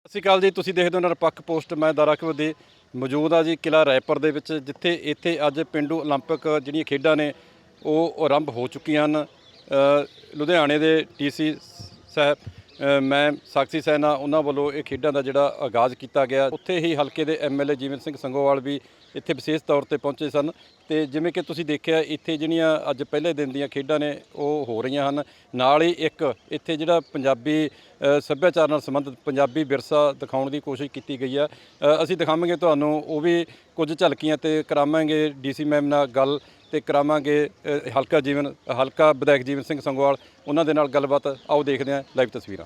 ਸਤਿ ਸ਼੍ਰੀ ਅਕਾਲ ਜੀ ਤੁਸੀਂ ਦੇਖਦੇ ਹੋ ਨਿਰਪੱਖ ਪੋਸਟ ਮੈਂ ਦਾਰਾ ਕਬੂਰ ਦੀ ਮੌਜੂਦ ਆ ਜੀ ਕਿਲਾ ਰਾਏਪੁਰ ਦੇ ਵਿੱਚ ਜਿੱਥੇ ਇੱਥੇ ਅੱਜ ਪਿੰਡੂ 올림픽 ਜਿਹੜੀਆਂ ਖੇਡਾਂ ਨੇ ਉਹ ਆਰੰਭ ਹੋ ਚੁੱਕੀਆਂ ਹਨ ਅ, ਲੁਧਿਆਣੇ ਦੇ ਟੀਸੀ ਸਾਹਿਬ ਅ, ਮੈਂ ਸਾਕਸ਼ੀ ਸੈਨਾ, ਉਹਨਾਂ ਵੱਲੋਂ ਇਹ ਖੇਡਾਂ ਦਾ ਜਿਹੜਾ ਆਗਾਜ਼ ਕੀਤਾ ਗਿਆ। ਉੱਥੇ ਹੀ ਹਲਕੇ ਦੇ ਐਮਐਲਏ ਜੀਵਨ ਸਿੰਘ ਸੰਗੋਵਾਲ ਵੀ ਇੱਥੇ ਵਿਸ਼ੇਸ਼ ਤੌਰ ਤੇ ਪਹੁੰਚੇ ਸਨ। ਤੇ ਜਿਵੇਂ ਕਿ ਤੁਸੀਂ ਦੇਖਿਆ, ਇੱਥੇ ਜਿਹੜੀਆਂ ਅੱਜ ਪਹਿਲੇ ਦਿਨ ਦੀਆਂ ਖੇਡਾਂ ਨੇ, ਉਹ ਹੋ ਰਹੀਆਂ ਹਨ। ਨਾਲ ਹੀ ਇੱਕ ਇੱਥੇ ਜਿਹੜਾ ਪੰਜਾਬੀ ਸੱਭਿਆਚਾਰ ਨਾਲ ਸੰਬੰਧਿਤ ਪੰਜਾਬੀ ਵਿਰਸਾ ਦਿਖਾਉਣ ਦੀ ਕੋਸ਼ਿਸ਼ ਕੀਤੀ ਗਈ ਆ। ਅਸੀਂ ਦਿਖਾਵਾਂਗੇ ਤੁਹਾਨੂੰ, ਉਹ ਵੀ ਕੁਝ ਝਲਕੀਆਂ ਤੇ ਕਰਾਵਾਂਗੇ। ਡੀਸੀ ਮੈਮ ਨਾਲ ਗੱਲ ਤੇ ਕਰਾਵਾਂਗੇ ਹਲਕਾ ਜੀਵਨ, ਹਲਕਾ ਵਿਧਾਇਕ ਜੀਵਨ ਸਿੰਘ ਸੰਗੋਵਾਲ, ਉਹਨਾਂ ਦੇ ਨਾਲ ਗੱਲਬਾਤ ਆਓ ਦੇਖਦੇ ਹਾਂ ਲਾਈਵ ਤਸਵੀਰਾਂ।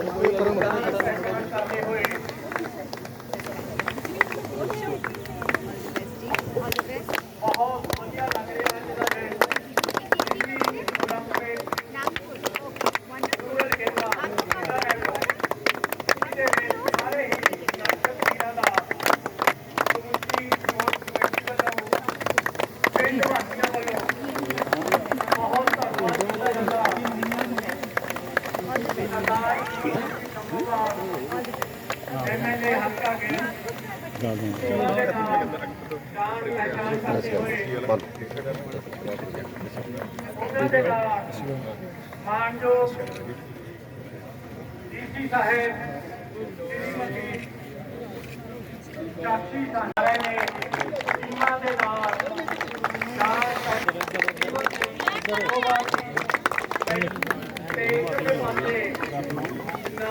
ਸਾਹਿਬ ਸ਼੍ਰੀਮਤੀ ਚਾਚੀ ਸਾਰੇ ਨੇ ਟੀਮਾਂ ਦੇ ਨਾਲ ਚਾਰ ਤੇ ਉਹਦੇ ਪਾਸੇ ਨਾਗਪੁਰ ਮਹਾਰਾਜ ਦੀ ਟੀਮਾਂ ਨਾਲ ਹੀ ਸਾਡੀ ਭਵਿੱਖ ਦੀ ਖੜੀ ਆ ਸਰਦਾਰ ਜੀ ਸੰਭਵਰ ਸਾਹਿਬ ਇਹਨਾਂ ਦੇ ਨਾਲ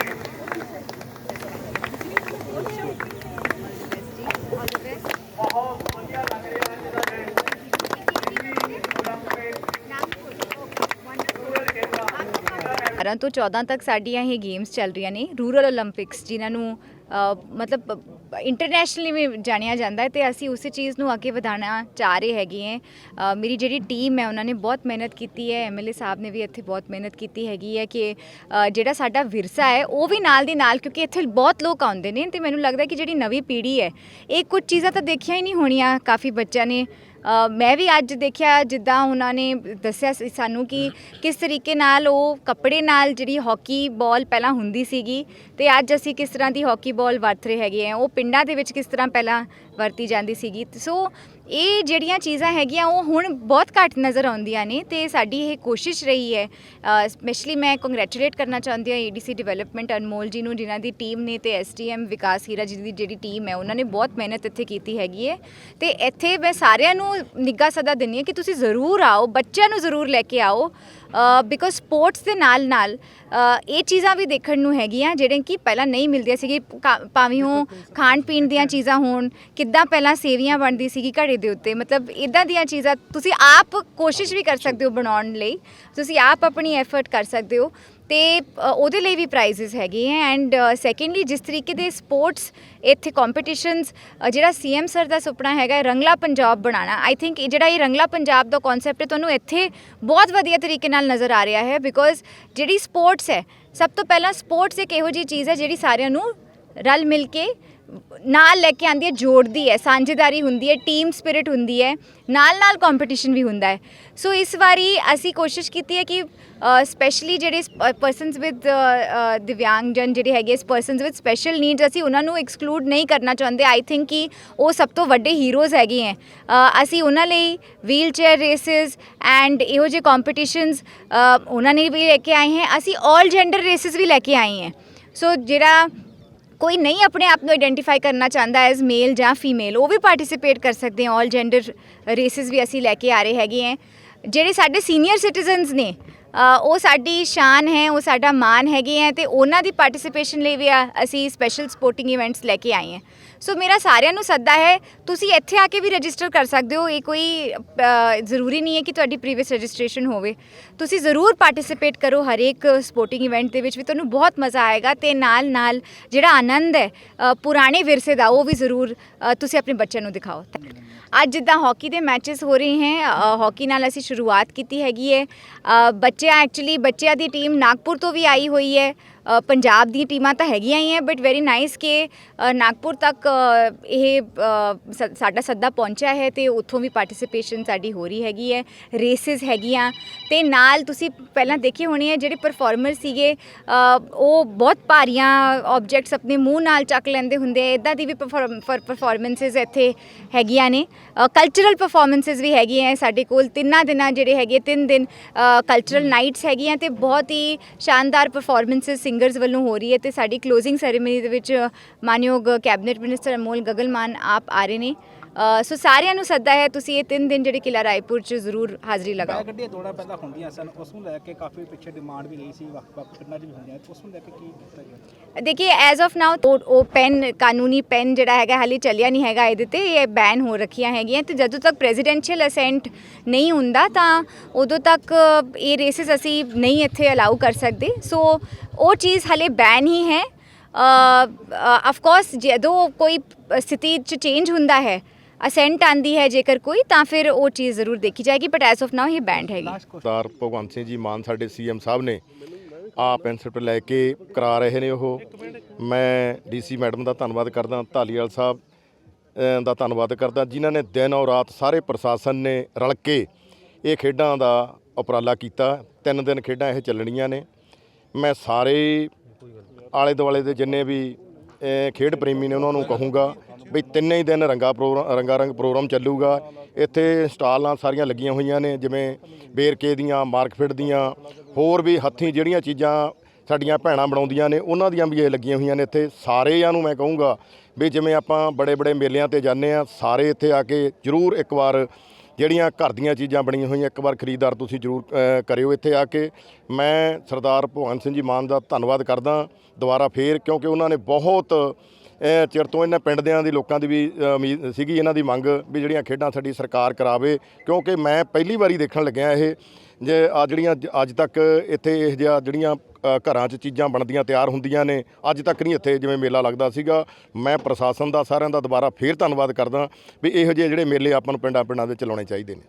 12 ਤੋਂ 14 ਤੱਕ ਸਾਡੀਆਂ ਇਹ ਗੇਮਸ ਚੱਲ ਰਹੀਆਂ ਨੇ, ਰੂਰਲ 올림픽ਸ ਜਿਨ੍ਹਾਂ ਨੂੰ ਮਤਲਬ ਇੰਟਰਨੈਸ਼ਨਲੀ ਵੀ ਜਾਣਿਆ ਜਾਂਦਾ ਹੈ ਤੇ ਅਸੀਂ ਉਸੇ ਚੀਜ਼ ਨੂੰ ਅੱਗੇ ਵਧਾਉਣਾ ਚਾਹ ਰਹੇ ਹੈਗੇ ਹੈ। ਮੇਰੀ ਜਿਹੜੀ ਟੀਮ ਹੈ, ਉਹਨਾਂ ਨੇ ਬਹੁਤ ਮਿਹਨਤ ਕੀਤੀ ਹੈ। ਐਮਐਲਏ ਸਾਹਿਬ ਨੇ ਵੀ ਇੱਥੇ ਬਹੁਤ ਮਿਹਨਤ ਕੀਤੀ ਹੈਗੀ ਹੈ ਕਿ ਜਿਹੜਾ ਸਾਡਾ ਵਿਰਸਾ ਹੈ, ਉਹ ਵੀ ਨਾਲ ਦੀ ਨਾਲ, ਕਿਉਂਕਿ ਇੱਥੇ ਬਹੁਤ ਲੋਕ ਆਉਂਦੇ ਨੇ ਤੇ ਮੈਨੂੰ ਲੱਗਦਾ ਕਿ ਜਿਹੜੀ ਨਵੀਂ ਪੀੜ੍ਹੀ ਹੈ, ਇਹ ਕੁਝ ਚੀਜ਼ਾਂ ਤਾਂ ਦੇਖੀਆਂ ਹੀ ਨਹੀਂ ਹੋਣੀਆਂ, ਕਾਫੀ ਬੱਚਿਆਂ ਨੇ ਮੈਂ ਵੀ ਅੱਜ ਦੇਖਿਆ ਜਿੱਦਾਂ ਉਹਨਾਂ ਨੇ ਦੱਸਿਆ ਸੀ ਸਾਨੂੰ ਕਿ ਕਿਸ ਤਰੀਕੇ ਨਾਲ ਉਹ ਕੱਪੜੇ ਨਾਲ ਜਿਹੜੀ ਹਾਕੀ ਬਾਲ ਪਹਿਲਾਂ ਹੁੰਦੀ ਸੀਗੀ ਤੇ ਅੱਜ ਅਸੀਂ ਕਿਸ ਤਰ੍ਹਾਂ ਦੀ ਹਾਕੀ ਬਾਲ ਵਰਤ ਰਹੇ ਹੈਗੇ ਆ, ਉਹ ਪਿੰਡਾਂ ਦੇ ਵਿੱਚ ਕਿਸ ਤਰ੍ਹਾਂ ਪਹਿਲਾਂ ਵਰਤੀ ਜਾਂਦੀ ਸੀਗੀ। ਸੋ ਇਹ ਜਿਹੜੀਆਂ ਚੀਜ਼ਾਂ ਹੈਗੀਆਂ, ਉਹ ਹੁਣ ਬਹੁਤ ਘੱਟ ਨਜ਼ਰ ਆਉਂਦੀਆਂ ਨੇ ਤੇ ਸਾਡੀ ਇਹ ਕੋਸ਼ਿਸ਼ ਰਹੀ ਹੈ ਸਪੈਸ਼ਲੀ ਮੈਂ ਕੰਗ੍ਰੈਚੁਲੇਟ ਕਰਨਾ ਚਾਹੁੰਦੀ ਹਾਂ ਏਡੀਸੀ ਡਿਵੈਲਪਮੈਂਟ ਅਨਮੋਲ ਜੀ ਨੂੰ, ਜਿਨ੍ਹਾਂ ਦੀ ਟੀਮ ਨੇ ਤੇ ਐਸਟੀਐਮ ਵਿਕਾਸ ਹੀਰਾ ਜੀ ਦੀ ਜਿਹੜੀ ਟੀਮ ਹੈ, ਉਹਨਾਂ ਨੇ ਬਹੁਤ ਮਿਹਨਤ ਇੱਥੇ ਕੀਤੀ ਹੈਗੀ ਹੈ। ਤੇ ਇੱਥੇ ਮੈਂ ਸਾਰਿਆਂ ਨੂੰ ਨਿੱਘਾ ਸੱਦਾ ਦਿੰਦੀ ਹਾਂ ਕਿ ਤੁਸੀਂ ਜ਼ਰੂਰ ਆਓ, ਬੱਚਿਆਂ ਨੂੰ ਜ਼ਰੂਰ ਲੈ ਕੇ ਆਓ ਬਿਕੋਜ਼ ਸਪੋਰਟਸ ਦੇ ਨਾਲ ਨਾਲ ਇਹ ਚੀਜ਼ਾਂ ਵੀ ਦੇਖਣ ਨੂੰ ਹੈਗੀਆਂ ਜਿਹੜੇ ਕਿ ਪਹਿਲਾਂ ਨਹੀਂ ਮਿਲਦੀਆਂ ਸੀਗੀ। ਕਾ- ਭਾਵੇਂ ਉਹ ਖਾਣ ਪੀਣ ਦੀਆਂ ਚੀਜ਼ਾਂ ਹੋਣ ਕਿੱਦਾਂ ਪਹਿਲਾਂ ਸੇਵੀਆਂ ਬਣਦੀ ਸੀਗੀ ਘੜੇ ਦੇ ਉੱਤੇ। ਮਤਲਬ ਇਦਾਂ ਦੀਆਂ ਚੀਜ਼ਾਂ ਤੁਸੀਂ ਆਪ ਕੋਸ਼ਿਸ਼ ਵੀ ਕਰ ਸਕਦੇ ਹੋ ਬਣਾਉਣ ਲਈ। ਤੁਸੀਂ ਆਪ ਆਪਣੀ ਐਫਰਟ ਕਰ ਸਕਦੇ ਹੋ। ਤੇ ਅ, ਉਹਦੇ ਲਈ ਵੀ ਪ੍ਰਾਈਜ਼ਸ ਹੈਗੇ ਹੈ ਐਂਡ ਸੈਕੰਡਲੀ ਜਿਸ ਤਰੀਕੇ ਦੇ ਸਪੋਰਟਸ ਇੱਥੇ ਕੰਪੀਟੀਸ਼ਨਸ ਜਿਹੜਾ ਸੀਐਮ ਸਰ ਦਾ ਸੁਪਨਾ ਹੈਗਾ ਹੈ, ਰੰਗਲਾ ਪੰਜਾਬ ਬਣਾਉਣਾ ਆਈ ਥਿੰਕ ਜਿਹੜਾ ਇਹ ਰੰਗਲਾ ਪੰਜਾਬ ਦਾ ਕਨਸੈਪਟ ਹੈ ਤੁਹਾਨੂੰ ਇੱਥੇ ਬਹੁਤ ਵਧੀਆ ਤਰੀਕੇ ਨਾਲ ਨਜ਼ਰ ਆ ਰਿਹਾ ਹੈ ਬਿਕੋਜ਼ ਜਿਹੜੀ ਸਪੋਰਟਸ ਹੈ ਸਭ ਤੋਂ ਪਹਿਲਾਂ ਸਪੋਰਟਸ ਇੱਕ ਇਹੋ ਜਿਹੀ ਚੀਜ਼ ਹੈ ਜਿਹੜੀ ਸਾਰਿਆਂ ਨੂੰ ਰਲ ਮਿਲ ਕੇ ਨਾਲ ਲੈ ਕੇ ਆਂਦੀ ਹੈ, ਜੋੜਦੀ ਹੈ, ਸਾਂਝੇਦਾਰੀ ਹੁੰਦੀ ਹੈ ਟੀਮ ਸਪਿਰਿਟ ਹੁੰਦੀ ਹੈ ਨਾਲ ਨਾਲ ਕੰਪੀਟੀਸ਼ਨ ਵੀ ਹੁੰਦਾ ਹੈ। ਸੋ ਇਸ ਵਾਰੀ ਅਸੀਂ ਕੋਸ਼ਿਸ਼ ਕੀਤੀ ਹੈ ਕਿ ਸਪੈਸ਼ਲੀ ਜਿਹੜੇ ਪਰਸਨਸ ਵਿਦ ਦਿਵਿਆਂਗਜਨ ਜਿਹੜੇ ਹੈਗੇ ਇਸ ਪਰਸਨਸ ਵਿਦ ਸਪੈਸ਼ਲ ਨੀਡਸ ਅਸੀਂ ਉਹਨਾਂ ਨੂੰ ਐਕਸਕਲੂਡ ਨਹੀਂ ਕਰਨਾ ਚਾਹੁੰਦੇ। ਆਈ ਥਿੰਕ ਕਿ ਉਹ ਸਭ ਤੋਂ ਵੱਡੇ ਹੀਰੋਜ਼ ਹੈਗੇ ਹੈ। ਅਸੀਂ ਉਹਨਾਂ ਲਈ ਵੀਲ ਚੇਅਰ ਰੇਸਿਸ ਐਂਡ ਇਹੋ ਜਿਹੇ ਕੰਪੀਟੀਸ਼ਨਸ ਉਹਨਾਂ ਨੇ ਵੀ ਲੈ ਕੇ ਆਏ ਹੈ। ਅਸੀਂ 올 ਜੈਂਡਰ ਰੇਸਿਸ ਵੀ ਲੈ ਕੇ ਆਏ ਹੈ। ਸੋ ਜਿਹੜਾ ਕੋਈ ਨਹੀਂ ਆਪਣੇ ਆਪ ਨੂੰ ਆਈਡੈਂਟੀਫਾਈ ਕਰਨਾ ਚਾਹੁੰਦਾ ਐਜ਼ ਮੇਲ ਜਾਂ ਫੀਮੇਲ ਉਹ ਵੀ ਪਾਰਟਿਸਿਪੇਟ ਕਰ ਸਕਦੇ ਆ 올 ਜੈਂਡਰ ਰੇਸਿਸ ਵੀ ਅਸੀਂ ਲੈ ਕੇ ਆ ਰਹੇ ਹੈਗੇ ਹੈ ਜਿਹੜੇ ਸਾਡੇ ਸੀਨੀਅਰ ਸਿਟੀਜ਼ਨਸ ਨੇ ਉਹ ਸਾਡੀ ਸ਼ਾਨ ਹੈ, ਉਹ ਸਾਡਾ ਮਾਣ ਹੈਗੇ ਹੈ ਤੇ ਉਹਨਾਂ ਦੀ ਪਾਰਟਿਸਿਪੇਸ਼ਨ ਲਈ ਵੀ ਆ, ਅਸੀਂ ਸਪੈਸ਼ਲ ਸਪੋਰਟਿੰਗ ਇਵੈਂਟਸ ਲੈ ਕੇ ਆਏ ਹਾਂ। ਸੋ ਮੇਰਾ ਸਾਰਿਆਂ ਨੂੰ ਸੱਦਾ ਹੈ, ਤੁਸੀਂ ਇੱਥੇ ਆ ਕੇ ਵੀ ਰਜਿਸਟਰ ਕਰ ਸਕਦੇ ਹੋ, ਇਹ ਕੋਈ ਜ਼ਰੂਰੀ ਨਹੀਂ ਹੈ ਕਿ ਤੁਹਾਡੀ ਪ੍ਰੀਵੀਅਸ ਰਜਿਸਟ੍ਰੇਸ਼ਨ ਹੋਵੇ। ਤੁਸੀਂ ਜ਼ਰੂਰ ਪਾਰਟਿਸਿਪੇਟ ਕਰੋ ਹਰੇਕ ਸਪੋਰਟਿੰਗ ਇਵੈਂਟ ਦੇ ਵਿੱਚ ਵੀ, ਤੁਹਾਨੂੰ ਬਹੁਤ ਮਜ਼ਾ ਆਏਗਾ ਤੇ ਨਾਲ ਨਾਲ ਜਿਹੜਾ ਆਨੰਦ ਹੈ ਪੁਰਾਣੇ ਵਿਰਸੇ ਦਾ ਉਹ ਵੀ ਜ਼ਰੂਰ ਤੁਸੀਂ ਆਪਣੇ ਬੱਚਿਆਂ ਨੂੰ ਦਿਖਾਓ। ਅੱਜ ਜਿੱਦਾਂ ਹਾਕੀ ਦੇ ਮੈਚਸ ਹੋ ਰਹੇ ਹੈ ਅ, ਹਾਕੀ ਨਾਲ ਅਸੀਂ ਸ਼ੁਰੂਆਤ ਕੀਤੀ ਹੈਗੀ ਹੈ। ਬੱਚਿਆਂ ਐਕਚੁਅਲੀ ਬੱਚਿਆਂ ਦੀ ਟੀਮ ਨਾਗਪੁਰ ਤੋਂ ਵੀ ਆਈ ਹੋਈ ਹੈ। ਪੰਜਾਬ ਦੀ ਟੀਮਾਂ ਤਾਂ ਹੈਗੀਆਂ ਹੀ ਹੈ ਬਟ ਵੈਰੀ ਨਾਈਸ ਕਿ ਨਾਗਪੁਰ ਤੱਕ ਇਹ ਸਾਡਾ ਸੱਦਾ ਪਹੁੰਚਿਆ ਹੈ ਤੇ ਉੱਥੋਂ ਵੀ ਪਾਰਟਿਸਿਪੇਸ਼ਨ ਸਾਡੀ ਹੋ ਰਹੀ ਹੈਗੀ ਹੈ ਰੇਸਿਸ ਹੈਗੀਆਂ। ਤੇ ਨਾਲ ਤੁਸੀਂ ਪਹਿਲਾਂ ਦੇਖੇ ਹੋਣੇ ਹੈ ਜਿਹੜੇ ਪਰਫਾਰਮਰ ਸੀਗੇ ਉਹ ਬਹੁਤ ਭਾਰੀਆਂ ਆਬਜੈਕਟਸ ਆਪਣੇ ਮੂੰਹ ਨਾਲ ਚੱਕ ਲੈਂਦੇ ਹੁੰਦੇ ਆ ਇਦਾਂ ਦੀ ਵੀ ਪਰਫਾਰਮੈਂਸਸ ਇੱਥੇ ਹੈਗੀਆਂ ਨੇ। ਕਲਚਰਲ ਪਰਫਾਰਮੈਂਸਸ ਵੀ ਹੈਗੀਆਂ ਹੈ ਸਾਡੇ ਕੋਲ ਤਿੰਨਾਂ ਦਿਨਾਂ ਜਿਹੜੇ ਹੈਗੇ ਤਿੰਨ ਦਿਨ ਕਲਚਰਲ ਨਾਈਟਸ ਹੈਗੀਆਂ ਤੇ ਬਹੁਤ ਹੀ ਸ਼ਾਨਦਾਰ ਪਰਫਾਰਮੈਂਸਸ ਸਿੰਗਰਸ ਵੱਲੋਂ ਹੋ ਰਹੀ ਹੈ ਤੇ ਸਾਡੀ ਕਲੋਜ਼ਿੰਗ ਸੈਰੇਮਨੀ ਦੇ ਵਿੱਚ ਮਾਨਯੋਗ ਕੈਬਨਿਟ ਮਿਨਿਸਟਰ ਅਮੋਲ ਗਗਲਮਾਨ ਆਪ ਆ ਰਹੇ ਨੇ। ਸੋ ਸਾਰਿਆਂ ਨੂੰ ਸੱਦਾ ਹੈ ਤੁਸੀਂ ਇਹ ਤਿੰਨ ਦਿਨ ਜਿਹੜੇ ਕਿਲਾ ਰਾਏਪੁਰ 'ਚ ਜ਼ਰੂਰ ਹਾਜ਼ਰੀ ਲਗਾਓ। ਗੱਡੀਆਂ ਦੌੜਾਂ ਪਹਿਲਾਂ ਹੁੰਦੀਆਂ ਸਨ ਉਸ ਨੂੰ ਲੈ ਕੇ ਕਾਫੀ ਪਿੱਛੇ ਡਿਮਾਂਡ ਵੀ ਰਹੀ ਸੀ ਵੱਖ-ਵੱਖ ਪਿੰਡਾਂ 'ਚ ਵੀ ਹੁੰਦੀਆਂ ਉਸ ਨੂੰ ਲੈ ਕੇ ਕੀ ਕੀਤਾ ਗਿਆ? ਦੇਖिए ਐਜ਼ ਆਫ ਨਾਓ ਉਹ ਪੈਨ ਕਾਨੂੰਨੀ ਪੈਨ ਜਿਹੜਾ ਹੈਗਾ ਹਾਲੇ ਚੱਲਿਆ ਨਹੀਂ ਹੈਗਾ ਇਹਦੇ ਤੇ ਇਹ ਬੈਨ ਹੋ ਰੱਖੀਆਂ ਹੈਗੀਆਂ ਤੇ ਜਦੋਂ ਤੱਕ ਪ੍ਰੈਜ਼ੀਡੈਂਸ਼ੀਅਲ ਅਸੈਂਟ ਨਹੀਂ ਹੁੰਦਾ ਤਾਂ ਉਦੋਂ ਤੱਕ ਇਹ ਰੇਸਿਸ ਅਸੀਂ ਨਹੀਂ ਇੱਥੇ ਅਲਾਉ ਕਰ ਸਕਦੇ। ਸੋ ਉਹ ਚੀਜ਼ ਹਾਲੇ ਬੈਨ ਹੀ ਹੈ ਆਫ ਕੋਰਸ ਜਦੋਂ ਕੋਈ ਸਥਿਤੀ ਚ ਚੇਂਜ ਹੁੰਦਾ ਹੈ ਅਸੈਂਟ ਆਂਦੀ ਹੈ ਜੇਕਰ ਕੋਈ ਤਾਂ ਫਿਰ ਉਹ ਚੀਜ਼ ਜ਼ਰੂਰ ਦੇਖੀ ਜਾਏਗੀ ਬਟ ਐਸ ਆਫ ਨਾਓ ਇਹ ਬੈਂਡ ਹੈਗੀ ਸਰਦਾਰ ਭਗਵੰਤ ਸਿੰਘ ਜੀ ਮਾਨ ਸਾਡੇ ਸੀਐਮ ਸਾਹਿਬ ਨੇ ਆ ਪੈਨਸਲ ਲੈ ਕੇ ਕਰਾ ਰਹੇ ਨੇ ਉਹ ਮੈਂ ਡੀਸੀ ਮੈਡਮ ਦਾ ਧੰਨਵਾਦ ਕਰਦਾ ਧਾਲੀਵਾਲ ਸਾਹਿਬ ਦਾ ਧੰਨਵਾਦ ਕਰਦਾ ਜਿਨ੍ਹਾਂ ਨੇ ਦਿਨ ਔਰ ਰਾਤ ਸਾਰੇ ਪ੍ਰਸ਼ਾਸਨ ਨੇ ਰਲ ਕੇ ਇਹ ਖੇਡਾਂ ਦਾ ਉਪਰਾਲਾ ਕੀਤਾ ਤਿੰਨ ਦਿਨ ਖੇਡਾਂ ਇਹ ਚੱਲਣੀਆਂ ਨੇ ਮੈਂ ਸਾਰੇ ਆਲੇ ਦੁਆਲੇ ਦੇ ਜਿੰਨੇ ਵੀ ਖੇਡ ਪ੍ਰੇਮੀ ਨੇ ਉਹਨਾਂ ਨੂੰ ਕਹੂੰਗਾ ਵੀ ਤਿੰਨੇ ਹੀ ਦਿਨ ਰੰਗਾ ਪ੍ਰੋਗਰਾਮ ਰੰਗਾ ਰੰਗ ਪ੍ਰੋਗਰਾਮ ਚੱਲੂਗਾ। ਇੱਥੇ ਸਟਾਲਾਂ ਸਾਰੀਆਂ ਲੱਗੀਆਂ ਹੋਈਆਂ ਨੇ, ਜਿਵੇਂ ਬੇਰਕੇ ਦੀਆਂ ਮਾਰਕਫਿਟ ਦੀਆਂ, ਹੋਰ ਵੀ ਹੱਥੀਂ ਜਿਹੜੀਆਂ ਚੀਜ਼ਾਂ ਸਾਡੀਆਂ ਭੈਣਾਂ ਬਣਾਉਂਦੀਆਂ ਨੇ, ਉਹਨਾਂ ਦੀਆਂ ਵੀ ਇਹ ਲੱਗੀਆਂ ਹੋਈਆਂ ਨੇ ਇੱਥੇ। ਸਾਰਿਆਂ ਨੂੰ ਮੈਂ ਕਹੂੰਗਾ ਵੀ ਜਿਵੇਂ ਆਪਾਂ ਬੜੇ ਬੜੇ ਮੇਲਿਆਂ ਤੇ ਜਾਂਦੇ ਆ ਸਾਰੇ ਇੱਥੇ ਆ ਕੇ ਜ਼ਰੂਰ ਇੱਕ ਵਾਰ ਜਿਹੜੀਆਂ ਘਰ ਦੀਆਂ ਚੀਜ਼ਾਂ ਬਣੀਆਂ ਹੋਈਆਂ, ਇੱਕ ਵਾਰ ਖਰੀਦਦਾਰ ਤੁਸੀਂ ਜ਼ਰੂਰ ਕਰਿਓ ਇੱਥੇ ਆ ਕੇ। ਮੈਂ ਸਰਦਾਰ ਭਗਵੰਤ ਸਿੰਘ ਜੀ ਮਾਨ ਦਾ ਧੰਨਵਾਦ ਕਰਦਾ, ਦੁਬਾਰਾ ਫੇਰ, ਕਿਉਂਕਿ ਉਹਨਾਂ ਨੇ ਬਹੁਤ ਚਿਰ ਤੋਂ ਇਹਨਾਂ ਪਿੰਡ ਦਿਆਂ ਦੀ ਲੋਕਾਂ ਦੀ ਵੀ ਉਮੀਦ ਸੀਗੀ ਇਹਨਾਂ ਦੀ ਮੰਗ ਵੀ ਜਿਹੜੀਆਂ ਖੇਡਾਂ ਸਾਡੀ ਸਰਕਾਰ ਕਰਾਵੇ, ਕਿਉਂਕਿ ਮੈਂ ਪਹਿਲੀ ਵਾਰੀ ਦੇਖਣ ਲੱਗਿਆ ਇਹ, ਜੇ ਆ ਜਿਹੜੀਆਂ ਅੱਜ ਤੱਕ ਇੱਥੇ ਇਹ ਜਿਹਾ ਜਿਹੜੀਆਂ ਘਰਾਂ 'ਚ ਚੀਜ਼ਾਂ ਬਣਦੀਆਂ ਤਿਆਰ ਹੁੰਦੀਆਂ ਨੇ, ਅੱਜ ਤੱਕ ਨਹੀਂ ਇੱਥੇ ਜਿਵੇਂ ਮੇਲਾ ਲੱਗਦਾ ਸੀਗਾ। ਮੈਂ ਪ੍ਰਸ਼ਾਸਨ ਦਾ ਸਾਰਿਆਂ ਦਾ ਦੁਬਾਰਾ ਫੇਰ ਧੰਨਵਾਦ ਕਰਦਾ ਵੀ ਇਹੋ ਜਿਹੇ ਜਿਹੜੇ ਮੇਲੇ ਆਪਾਂ ਨੂੰ ਪਿੰਡਾਂ ਪਿੰਡਾਂ ਦੇ ਚਲਾਉਣੇ ਚਾਹੀਦੇ ਨੇ।